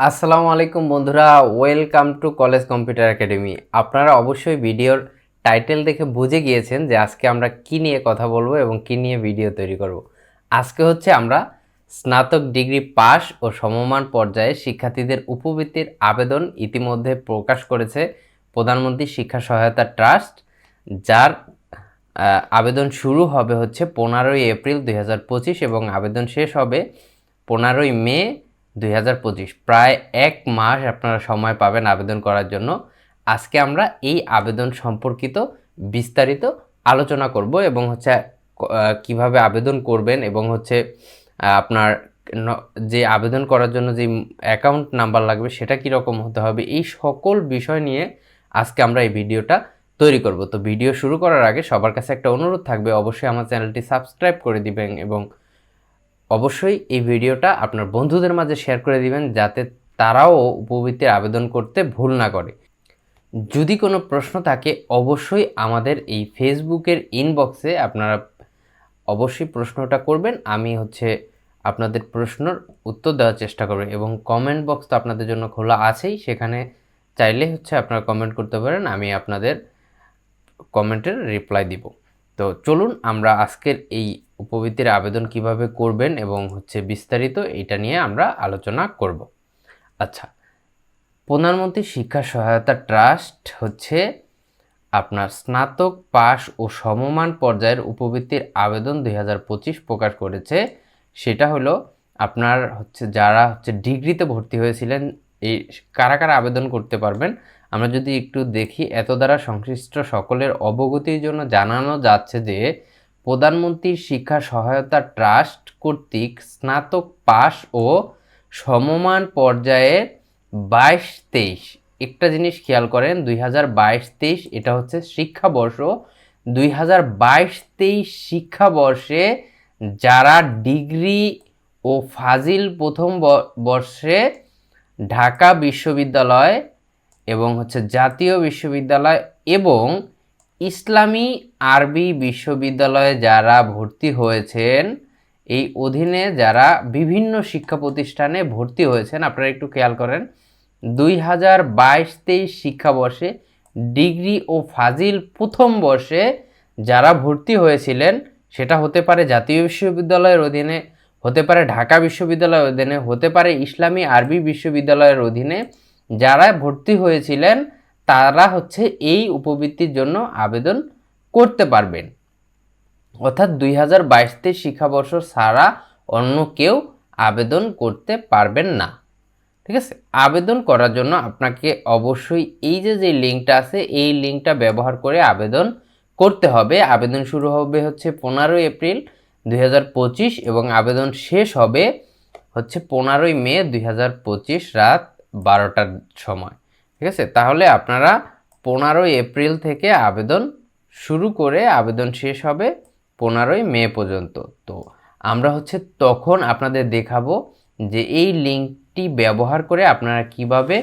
আসসালামু আলাইকুম বন্ধুরা, welcome to college computer academy. আপনারা অবশ্যই ভিডিওর টাইটেল দেখে বুঝে গিয়েছেন যে আজকে আমরা কি নিয়ে কথা বলব এবং কি নিয়ে ভিডিও তৈরি করব। আজকে হচ্ছে আমরা স্নাতক ডিগ্রি পাস ও সমমান পর্যায়ে শিক্ষার্থীদের উপবৃত্তির আবেদন ইতিমধ্যে প্রকাশ করেছে প্রধানমন্ত্রী শিক্ষা সহায়তা ট্রাস্ট, যার আবেদন শুরু হবে হচ্ছে পনেরোই এপ্রিল দু হাজার পঁচিশ এবং আবেদন শেষ হবে পনেরোই মে দুই হাজার পঁচিশ। প্রায় এক মাস আপনারা সময় পাবেন আবেদন করার জন্য। আজকে আমরা এই আবেদন সম্পর্কিত বিস্তারিত আলোচনা করব এবং হচ্ছে কীভাবে আবেদন করবেন এবং হচ্ছে আপনার যে আবেদন করার জন্য যে অ্যাকাউন্ট নাম্বার লাগবে সেটা কীরকম হতে হবে, এই সকল বিষয় নিয়ে আজকে আমরা এই ভিডিওটা তৈরি করব। তো ভিডিও শুরু করার আগে সবার কাছে একটা অনুরোধ থাকবে, অবশ্যই আমার চ্যানেলটি সাবস্ক্রাইব করে দিবেন এবং অবশ্যই এই ভিডিওটা আপনার বন্ধুদের মাঝে শেয়ার করে দিবেন যাতে তারাও উপবৃত্তির আবেদন করতে ভুল না করে। যদি কোনো প্রশ্ন থাকে, অবশ্যই আমাদের এই ফেসবুকের ইনবক্সে আপনারা অবশ্যই প্রশ্নটা করবেন। আমি হচ্ছে আপনাদের প্রশ্নর উত্তর দেওয়ার চেষ্টা করব এবং কমেন্ট বক্স তো আপনাদের জন্য খোলা আছেই। সেখানে চাইলে হচ্ছে আপনারা কমেন্ট করতে পারেন, আমি আপনাদের কমেন্টের রিপ্লাই দিব। তো চলুন আমরা আজকের এই উপবৃত্তির আবেদন কীভাবে করবেন এবং হচ্ছে বিস্তারিত এটা নিয়ে আমরা আলোচনা করব। আচ্ছা প্রধানমন্ত্রী শিক্ষা সহায়তা ট্রাস্ট হচ্ছে আপনার স্নাতক পাস ও সমমান পর্যায়ের উপবৃত্তির আবেদন দু হাজার পঁচিশ প্রকাশ করেছে। সেটা হলো আপনার হচ্ছে যারা হচ্ছে ডিগ্রিতে ভর্তি হয়েছিলেন, এই কারা কারা আবেদন করতে পারবেন আমরা যদি একটু দেখি, এত দ্বারা সংশ্লিষ্ট সকলের অবগতির জন্য জানানো যাচ্ছে যে, প্রধানমন্ত্রী শিক্ষা সহায়তা ট্রাস্ট কর্তৃক স্নাতক পাস ও সমমান পর্যায়ে বাইশ তেইশ। একটা জিনিস খেয়াল করেন, দুই হাজার বাইশ তেইশ, এটা হচ্ছে শিক্ষাবর্ষ। দুই হাজার বাইশ তেইশ শিক্ষাবর্ষে যারা ডিগ্রি ও ফাজিল প্রথম বর্ষে ঢাকা বিশ্ববিদ্যালয় এবং হচ্ছে জাতীয় বিশ্ববিদ্যালয় এবং ইসলামী আরবি বিশ্ববিদ্যালয়ে যারা ভর্তি হয়েছেন, এই অধীনে যারা বিভিন্ন শিক্ষা প্রতিষ্ঠানে ভর্তি হয়েছেন, আপনারা একটু খেয়াল করেন, দুই হাজার বাইশ তেইশ শিক্ষাবর্ষে ডিগ্রি ও ফাজিল প্রথম বর্ষে যারা ভর্তি হয়েছিলেন, সেটা হতে পারে জাতীয় বিশ্ববিদ্যালয়ের অধীনে, হতে পারে ঢাকা বিশ্ববিদ্যালয়ের অধীনে, হতে পারে ইসলামী আরবি বিশ্ববিদ্যালয়ের অধীনে যারা ভর্তি হয়েছিলেন, তারা হচ্ছে এই উপবৃত্তির জন্য আবেদন করতে পারবেন। অর্থাৎ দুই হাজার বাইশ তেইশ শিক্ষাবর্ষ ছাড়া অন্য কেউ আবেদন করতে পারবেন না। ঠিক আছে? আবেদন করার জন্য আপনাকে অবশ্যই এই যে যে লিঙ্কটা আছে, এই লিঙ্কটা ব্যবহার করে আবেদন করতে হবে। আবেদন শুরু হবে হচ্ছে পনেরোই এপ্রিল দুই হাজার পঁচিশ এবং আবেদন শেষ হবে হচ্ছে পনেরোই মে দুই হাজার পঁচিশ রাত বারোটার সময়, ঠিক আছে? তাহলে আপনারা পনেরোই এপ্রিল থেকে আবেদন শুরু করে আবেদন শেষ হবে পনেরোই মে পর্যন্ত। তো আমরা হচ্ছে তখন আপনাদের দেখাবো যে এই লিঙ্কটি ব্যবহার করে আপনারা কীভাবে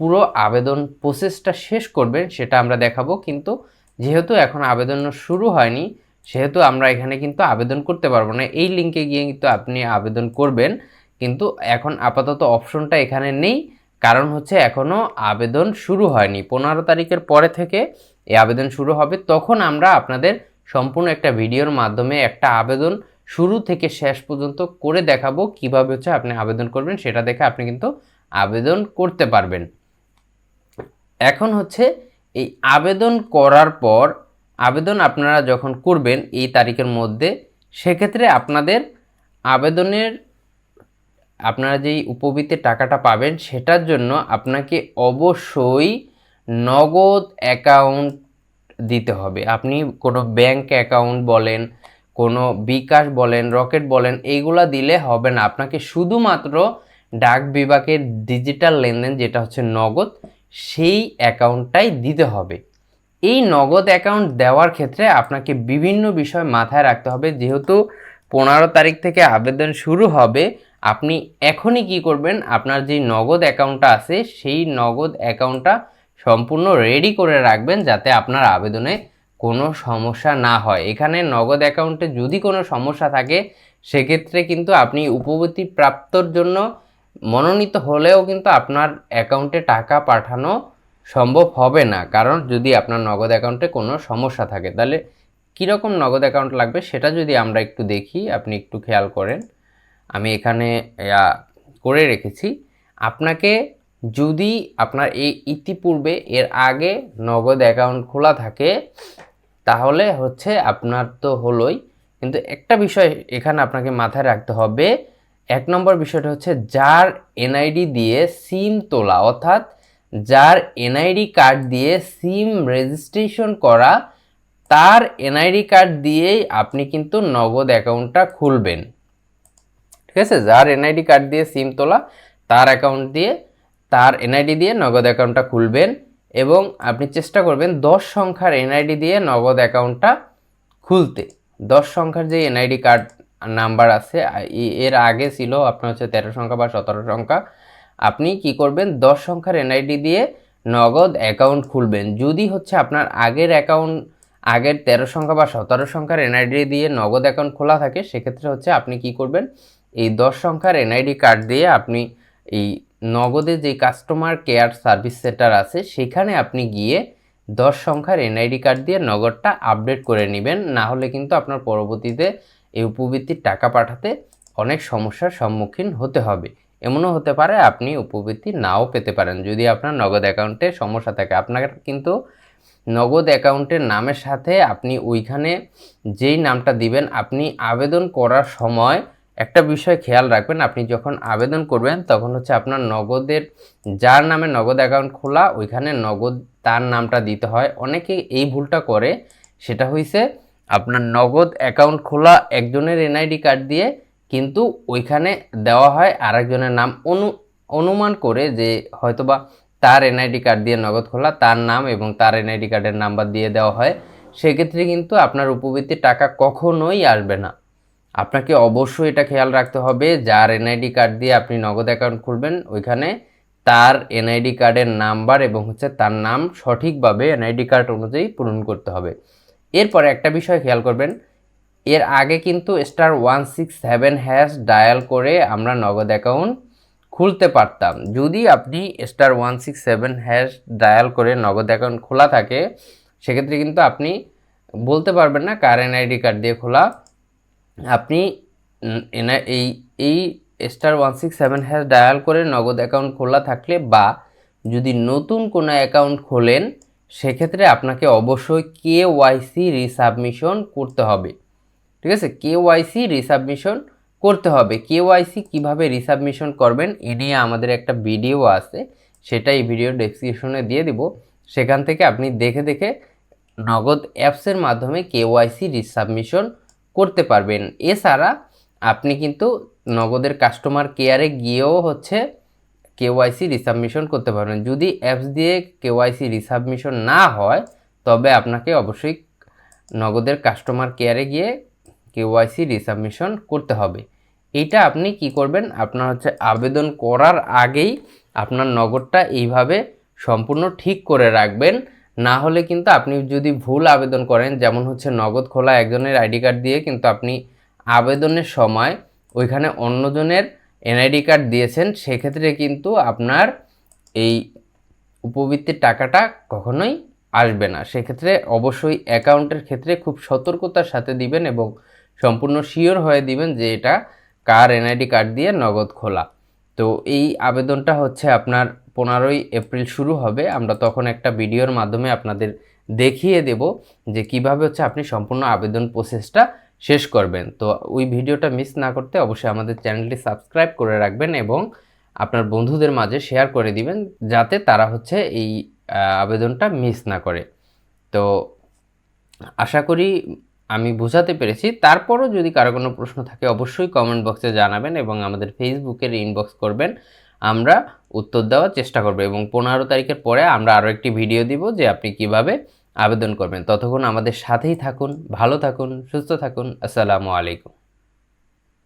পুরো আবেদন প্রসেসটা শেষ করবেন সেটা আমরা দেখাবো। কিন্তু যেহেতু এখন আবেদন শুরু হয়নি, সেহেতু আমরা এখানে কিন্তু আবেদন করতে পারব না। এই লিঙ্কে গিয়ে কিন্তু আপনি আবেদন করবেন। কিন্তু এখন আপাতত অপশনটা এখানে নেই। কারণ হচ্ছে এখনও আবেদন শুরু হয়নি। পনেরো তারিখের পরে থেকে এই আবেদন শুরু হবে। তখন আমরা আপনাদের সম্পূর্ণ একটা ভিডিওর মাধ্যমে একটা আবেদন শুরু থেকে শেষ পর্যন্ত করে দেখাবো কীভাবে হচ্ছে আপনি আবেদন করবেন, সেটা দেখে আপনি কিন্তু আবেদন করতে পারবেন। এখন হচ্ছে এই আবেদন করার পর আবেদন আপনারা যখন করবেন এই তারিখের মধ্যে, সেক্ষেত্রে আপনাদের আবেদনের আপনারা যেই উপবৃত্তির টাকাটা পাবেন সেটার জন্য আপনাকে অবশ্যই নগদ অ্যাকাউন্ট দিতে হবে। আপনি কোনো ব্যাংক অ্যাকাউন্ট বলেন, কোনো বিকাশ বলেন, রকেট বলেন, এইগুলা দিলে হবে না। আপনাকে শুধুমাত্র ডাক বিভাগের ডিজিটাল লেনদেন যেটা হচ্ছে নগদ, সেই অ্যাকাউন্টটাই দিতে হবে। এই নগদ অ্যাকাউন্ট দেওয়ার ক্ষেত্রে আপনাকে বিভিন্ন বিষয় মাথায় রাখতে হবে। যেহেতু পনেরো তারিখ থেকে আবেদন শুরু হবে আপনি এখনই কি করবেন? আপনার যে নগদ অ্যাকাউন্টটা আছে, সেই নগদ অ্যাকাউন্টটা সম্পূর্ণ রেডি করে রাখবেন যাতে আপনার আবেদনে কোনো সমস্যা না হয়। এখানে নগদ অ্যাকাউন্টে যদি কোনো সমস্যা থাকে, সেক্ষেত্রে কিন্তু আপনি উপবৃত্তি প্রাপ্তর জন্য মনোনীত হলেও কিন্তু আপনার অ্যাকাউন্টে টাকা পাঠানো সম্ভব হবে না। কারণ যদি আপনার নগদ অ্যাকাউন্টে কোনো সমস্যা থাকে, তাহলে কীরকম নগদ অ্যাকাউন্ট লাগবে সেটা যদি আমরা একটু দেখি, আপনি একটু খেয়াল করেন। আমি এখানে করে রেখেছি। আপনাকে যদি আপনার এই ইতিপূর্বে এর আগে নগদ অ্যাকাউন্ট খোলা থাকে, তাহলে হচ্ছে আপনার তো হলোই। কিন্তু একটা বিষয় এখানে আপনাকে মাথায় রাখতে হবে। এক নম্বর বিষয়টা হচ্ছে যার এনআইডি দিয়ে সিম তোলা, অর্থাৎ যার এনআইডি কার্ড দিয়ে সিম রেজিস্ট্রেশন করা, তার এনআইডি কার্ড দিয়েই আপনি কিন্তু নগদ অ্যাকাউন্টটা খুলবেন। ঠিক আছে? যার এনআইডি কার্ড দিয়ে সিম তোলা, তার অ্যাকাউন্ট দিয়ে, তার এনআইডি দিয়ে নগদ অ্যাকাউন্টটা খুলবেন এবং আপনি চেষ্টা করবেন দশ সংখ্যার এনআইডি দিয়ে নগদ অ্যাকাউন্টটা খুলতে। দশ সংখ্যার যে এনআইডি কার্ড নাম্বার আছে এর আগে ছিল আপনার হচ্ছে তেরো সংখ্যা বা সতেরো সংখ্যা। আপনি কি করবেন? দশ সংখ্যার এনআইডি দিয়ে নগদ অ্যাকাউন্ট খুলবেন। যদি হচ্ছে আপনার আগের অ্যাকাউন্ট আগের তেরো সংখ্যা বা সতেরো সংখ্যার এনআইডি দিয়ে নগদ অ্যাকাউন্ট খোলা থাকে, সেক্ষেত্রে হচ্ছে আপনি কি করবেন? এই দশ সংখ্যার এনআইডি কার্ড দিয়ে আপনি এই নগদে যে কাস্টমার কেয়ার সার্ভিস সেন্টার আছে, সেখানে আপনি গিয়ে দশ সংখ্যার এনআইডি কার্ড দিয়ে নগদটা আপডেট করে নেবেন। না হলে কিন্তু আপনার পরবর্তীতে এই উপবৃত্তির টাকা পাঠাতে অনেক সমস্যার সম্মুখীন হতে হবে। এমনও হতে পারে আপনি উপবৃত্তি নাও পেতে পারেন। যদি আপনার নগদ অ্যাকাউন্টে সমস্যা থাকে, আপনার কিন্তু নগদ অ্যাকাউন্টের নামের সাথে আপনি ওইখানে যেই নামটা দিবেন, আপনি আবেদন করার সময় একটা বিষয় খেয়াল রাখবেন, আপনি যখন আবেদন করবেন তখন হচ্ছে আপনার নগদের, যার নামে নগদ অ্যাকাউন্ট খোলা, ওইখানে নগদ তার নামটা দিতে হয়। অনেকে এই ভুলটা করে, সেটা হইছে আপনার নগদ অ্যাকাউন্ট খোলা, একজনের এনআইডি কার্ড দিয়ে কিন্তু ওইখানে দেওয়া হয় আরেকজনের নাম। অনু, অনুমান করে যে হয়তোবা তার এনআইডি কার্ড দিয়ে নগদ খোলা, তার নাম এবং তার এনআইডি কার্ডের নাম্বার দিয়ে দেওয়া হয়, সেক্ষেত্রে কিন্তু আপনার উপবৃত্তির টাকা কখনোই আসবে না। আপনাকে অবশ্যই এটা খেয়াল রাখতে হবে, যার এনআইডি কার্ড দিয়ে আপনি নগদ অ্যাকাউন্ট খুলবেন, ওইখানে তার এনআইডি কার্ডের নাম্বার এবং হচ্ছে তার নাম সঠিকভাবে এনআইডি কার্ড অনুযায়ী পূরণ করতে হবে। এরপরে একটা বিষয় খেয়াল করবেন, এর আগে কিন্তু star one six seven hash dial করে আমরা নগদ অ্যাকাউন্ট খুলতে পারতাম। যদি আপনি star one six seven hash dial করে নগদ অ্যাকাউন্ট খোলা থাকে, সেক্ষেত্রে কিন্তু আপনি বলতে পারবেন না কার এনআইডি কার্ড দিয়ে খোলা আপনি এই এই star one six seven hash dial করে নগদ অ্যাকাউন্ট খোলা থাকলে বা যদি নতুন কোনো অ্যাকাউন্ট খোলেন, সেক্ষেত্রে আপনাকে অবশ্যই কে ওয়াইসি রিসাবমিশন করতে হবে। ঠিক আছে? কে ওয়াইসি রিসাবমিশন করতে হবে। কে ওয়াইসি কীভাবে রিসাবমিশন করবেন, এ নিয়ে আমাদের একটা ভিডিও আছে, সেটা এই ভিডিও ডেসক্রিপশনে দিয়ে দিব। সেখান থেকে আপনি দেখে দেখে নগদ অ্যাপসের মাধ্যমে কে ওয়াইসি রিসাবমিশন করতে পারবেন। এছাড়া আপনি কিন্তু নগদের কাস্টমার কেয়ারে গিয়েও হচ্ছে কেওয়াইসি রিসাবমিশন করতে পারবেন। যদি অ্যাপস দিয়ে কেওয়াইসি রিসাবমিশন না হয়, তবে আপনাকে অবশ্যই নগদের কাস্টমার কেয়ারে গিয়ে কেওয়াইসি রিসাবমিশন করতে হবে। এটা আপনি কি করবেন? আপনার হচ্ছে আবেদন করার আগেই আপনার নগদটা এইভাবে সম্পূর্ণ ঠিক করে রাখবেন। না হলে কিন্তু আপনি যদি ভুল আবেদন করেন, যেমন হচ্ছে নগদ খোলা একজনের আইডি কার্ড দিয়ে কিন্তু আপনি আবেদনের সময় ওইখানে অন্যজনের এনআইডি কার্ড দিয়েছেন, সেক্ষেত্রে কিন্তু আপনার এই উপবৃত্তির টাকাটা কখনোই আসবে না। সেক্ষেত্রে অবশ্যই অ্যাকাউন্টের ক্ষেত্রে খুব সতর্কতার সাথে দিবেন এবং সম্পূর্ণ শিওর হয়ে দিবেন যে এটা কার এনআইডি কার্ড দিয়ে নগদ খোলা। তো এই আবেদনটা হচ্ছে আপনার পনেরোই এপ্রিল শুরু হবে, আমরা তখন একটা ভিডিওর মাধ্যমে আপনাদের দেখিয়ে দেব যে কীভাবে হচ্ছে আপনি সম্পূর্ণ আবেদন প্রসেসটা শেষ করবেন। তো ওই ভিডিওটা মিস না করতে অবশ্যই আমাদের চ্যানেলটি সাবস্ক্রাইব করে রাখবেন এবং আপনার বন্ধুদের মাঝে শেয়ার করে দিবেন যাতে তারা হচ্ছে এই আবেদনটা মিস না করে। তো আশা করি আমি বোঝাতে পেরেছি। তারপরও যদি কারও কোনো প্রশ্ন থাকে অবশ্যই কমেন্ট বক্সে জানাবেন এবং আমাদের ফেসবুকের ইনবক্স করবেন। আমরা উত্তর দেওয়ার চেষ্টা করব এবং পনেরো তারিখের পরে আমরা আরও একটি ভিডিও দিব যে আপনি কীভাবে আবেদন করবেন। ততক্ষণ আমাদের সাথেই থাকুন, ভালো থাকুন, সুস্থ থাকুন। আসসালামু আলাইকুম।